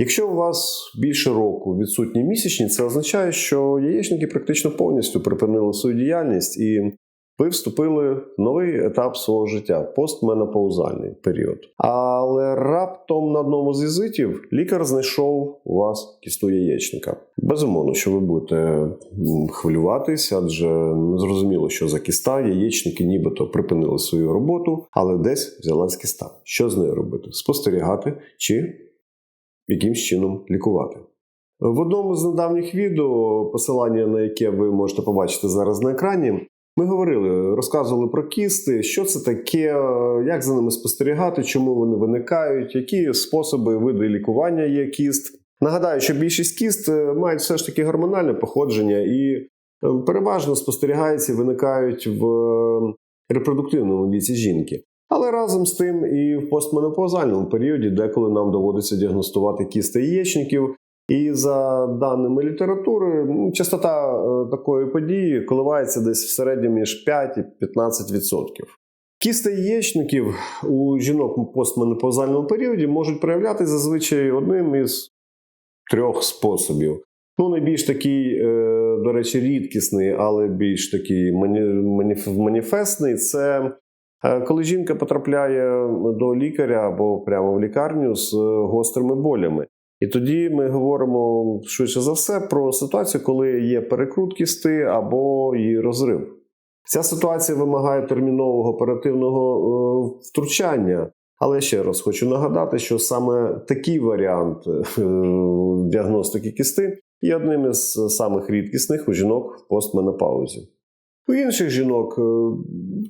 Якщо у вас більше року відсутні місячні, це означає, що яєчники практично повністю припинили свою діяльність і ви вступили в новий етап свого життя постменопаузальний період. Але раптом на одному з візитів лікар знайшов у вас кісту яєчника. Безумовно, що ви будете м, хвилюватись, адже зрозуміло, що за кіста яєчники нібито припинили свою роботу, але десь взялась кіста. Що з нею робити? Спостерігати чи якимсь чином лікувати. В одному з недавніх відео, посилання на яке ви можете побачити зараз на екрані, ми говорили, розказували про кісти, що це таке, як за ними спостерігати, чому вони виникають, які способи види лікування є кіст. Нагадаю, що більшість кіст е, мають все ж таки гормональне походження і е, переважно спостерігаються і виникають в е, репродуктивному віці жінки. Але разом з тим і в постменопаузальному періоді, деколи нам доводиться діагностувати кісти яєчників. І за даними літератури, ну, частота е, такої події коливається десь в середньому між 5 і 15%. Кісти яєчників у жінок постменопаузальному періоді можуть проявлятися зазвичай одним із трьох способів. Ну, найбільш такий, е, до речі, рідкісний, але більш такий маніф- маніфестний це коли жінка потрапляє до лікаря або прямо в лікарню з е, гострими болями. І тоді ми говоримо швидше за все про ситуацію, коли є перекрут кісти або її розрив. Ця ситуація вимагає термінового оперативного е, втручання. Але ще раз хочу нагадати, що саме такий варіант е, діагностики кісти є одним із самих рідкісних у жінок в постменопаузі. У інших жінок е,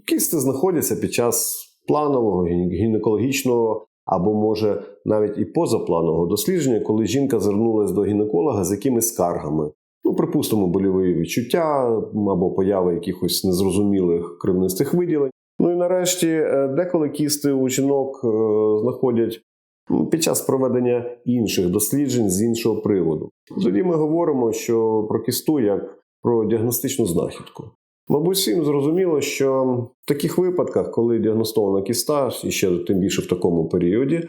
кісти знаходяться під час планового гінекологічного або може навіть і позапланового дослідження, коли жінка звернулася до гінеколога з якимись скаргами. Ну, припустимо, больові відчуття або поява якихось незрозумілих кривнистих виділень. Ну і нарешті, е, деколи кісти у жінок е, знаходять під час проведення інших досліджень з іншого приводу. Тоді ми говоримо, що про кісту як про діагностичну знахідку. Мабуть, всім зрозуміло, що в таких випадках, коли діагностована кіста, і ще тим більше в такому періоді,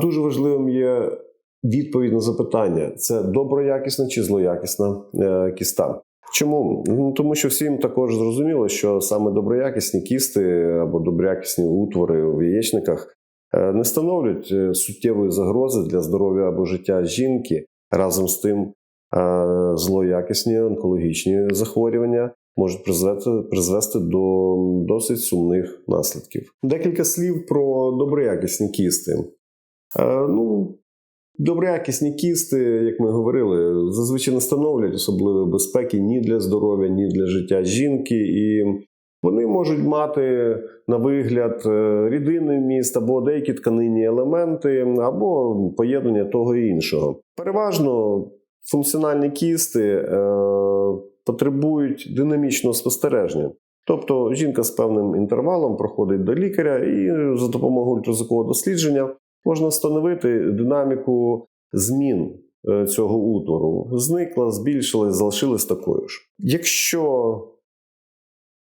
дуже важливим є відповідь на запитання: це доброякісна чи злоякісна е, кіста. Чому? Ну, Тому що всім також зрозуміло, що саме доброякісні кісти або доброякісні утвори в яєчниках е, не становлять е, суттєвої загрози для здоров'я або життя жінки. Разом з тим, злоякісні онкологічні захворювання можуть призвести, призвести до досить сумних наслідків. Декілька слів про доброякісні кісти. Е, ну, доброякісні кісти, як ми говорили, зазвичай не становлять особливої безпеки ні для здоров'я, ні для життя жінки, і вони можуть мати на вигляд е, рідинний вміст або деякі тканинні елементи, або поєднання того і іншого. Переважно функціональні кісти е, потребують динамічного спостереження. Тобто жінка з певним інтервалом проходить до лікаря, і за допомогою ультразвукового дослідження можна встановити динаміку змін е, цього утвору. Зникла, збільшилась, залишилась такою ж. Якщо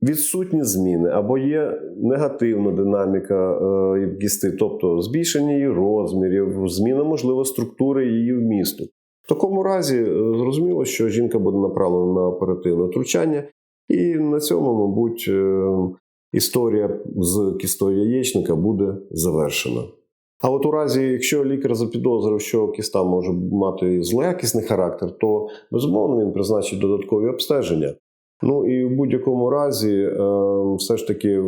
відсутні зміни або є негативна динаміка е, кісти, тобто збільшення її розмірів, зміна можливо структури її вмісту. В такому разі е, зрозуміло, що жінка буде направлена на оперативне втручання, і на цьому, мабуть, е, історія з кістою яєчника буде завершена. А от у разі, якщо лікар запідозрив, що кіста може мати злоякісний характер, то безумовно він призначить додаткові обстеження. Ну і в будь-якому разі, е, все ж таки,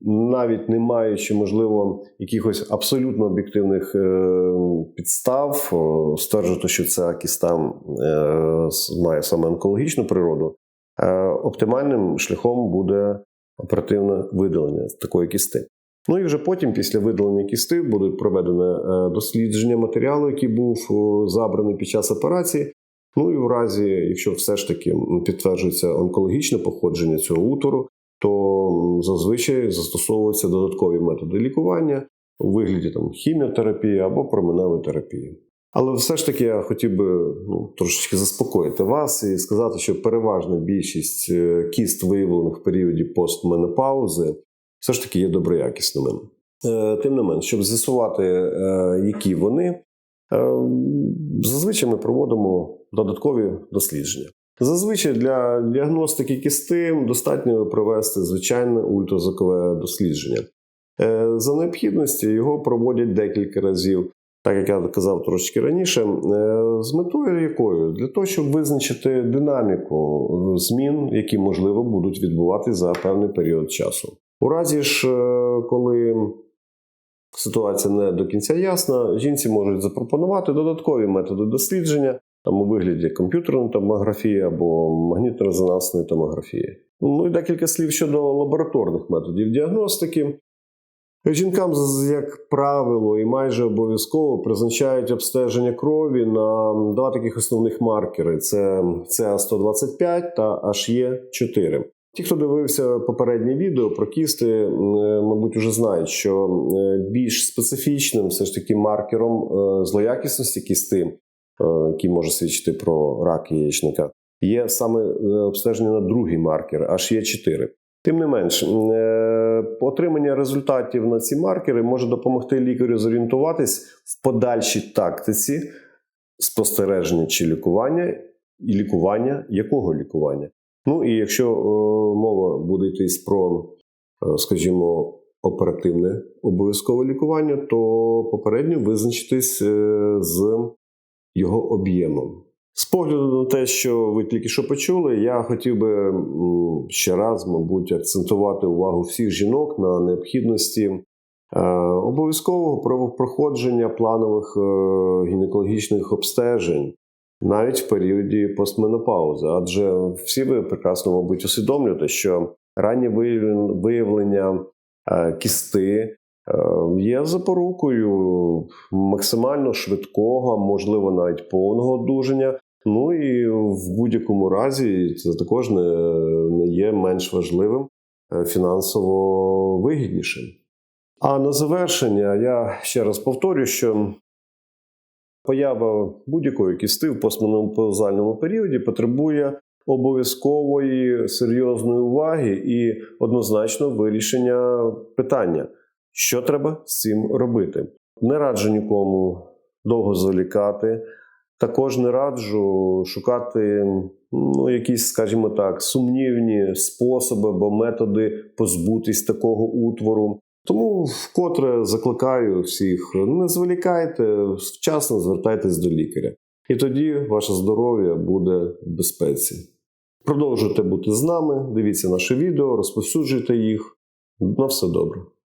навіть не маючи, можливо, якихось абсолютно об'єктивних е, підстав, стверджувати, що ця кіста е, має саме онкологічну природу, е, оптимальним шляхом буде оперативне видалення такої кісти. Ну і вже потім, після видалення кісти, буде проведене дослідження матеріалу, який був забраний під час операції. Ну і в разі, якщо все ж таки підтверджується онкологічне походження цього утвору, то зазвичай застосовуються додаткові методи лікування у вигляді там хіміотерапії або променевої терапії. Але все ж таки я хотів би ну, трошечки заспокоїти вас і сказати, що переважна більшість е, кіст, виявлених в періоді постменопаузи, все ж таки є доброякісними. Е, Тим не менш, щоб з'ясувати, е, які вони, Зазвичай ми проводимо додаткові дослідження. Зазвичай для діагностики кісти достатньо провести звичайне ультразвукове дослідження. Е, За необхідності його проводять декілька разів, так як я казав трошки раніше, е, з метою якою? Для того, щоб визначити динаміку змін, які можливо будуть відбуватися за певний період часу. У разі ж, е, коли ситуація не до кінця ясна, жінці можуть запропонувати додаткові методи дослідження, там у вигляді комп'ютерної томографії або магнітно-резонансної томографії. Ну і декілька слів щодо лабораторних методів діагностики. Жінкам, як правило, і майже обов'язково призначають обстеження крові на два таких основних маркери: це CA125 та HE4. Ті, хто дивився попереднє відео про кісти, е, мабуть, вже знають, що е, більш специфічним все ж таки маркером е, злоякісності кісти, який може свідчити про рак яєчника, є саме е, обстеження на другий маркер HE4. Тим не менш, е, отримання результатів на ці маркери може допомогти лікарю зорієнтуватись в подальшій тактиці спостереження чи лікування, і лікування якого лікування. Ну і якщо е, мова буде йтись про, е, скажімо, оперативне обов'язкове лікування, то попередньо визначитись е, з його об'ємом. З погляду на те, що ви тільки що почули, я хотів би ще раз, мабуть, акцентувати увагу всіх жінок на необхідності е, обов'язкового про- проходження планових е, гінекологічних обстежень навіть в періоді постменопаузи. Адже всі ви прекрасно, мабуть, усвідомлюєте, що раннє виявлення е, кісти є запорукою максимально швидкого, можливо, навіть повного одужання. Ну і в будь-якому разі це також не, не є менш важливим е, фінансово вигіднішим. А на завершення я ще раз повторю, що поява будь-якої кісти в постменопаузальному періоді потребує обов'язкової серйозної уваги і однозначно вирішення питання, що треба з цим робити. Не раджу нікому довго зволікати. Також не раджу шукати ну, якісь, скажімо так, сумнівні способи або методи позбутись такого утвору. Тому вкотре закликаю всіх: не зволікайте, вчасно звертайтесь до лікаря. І тоді ваше здоров'я буде в безпеці. Продовжуйте бути з нами, дивіться наше відео, розповсюджуйте їх. На все добре.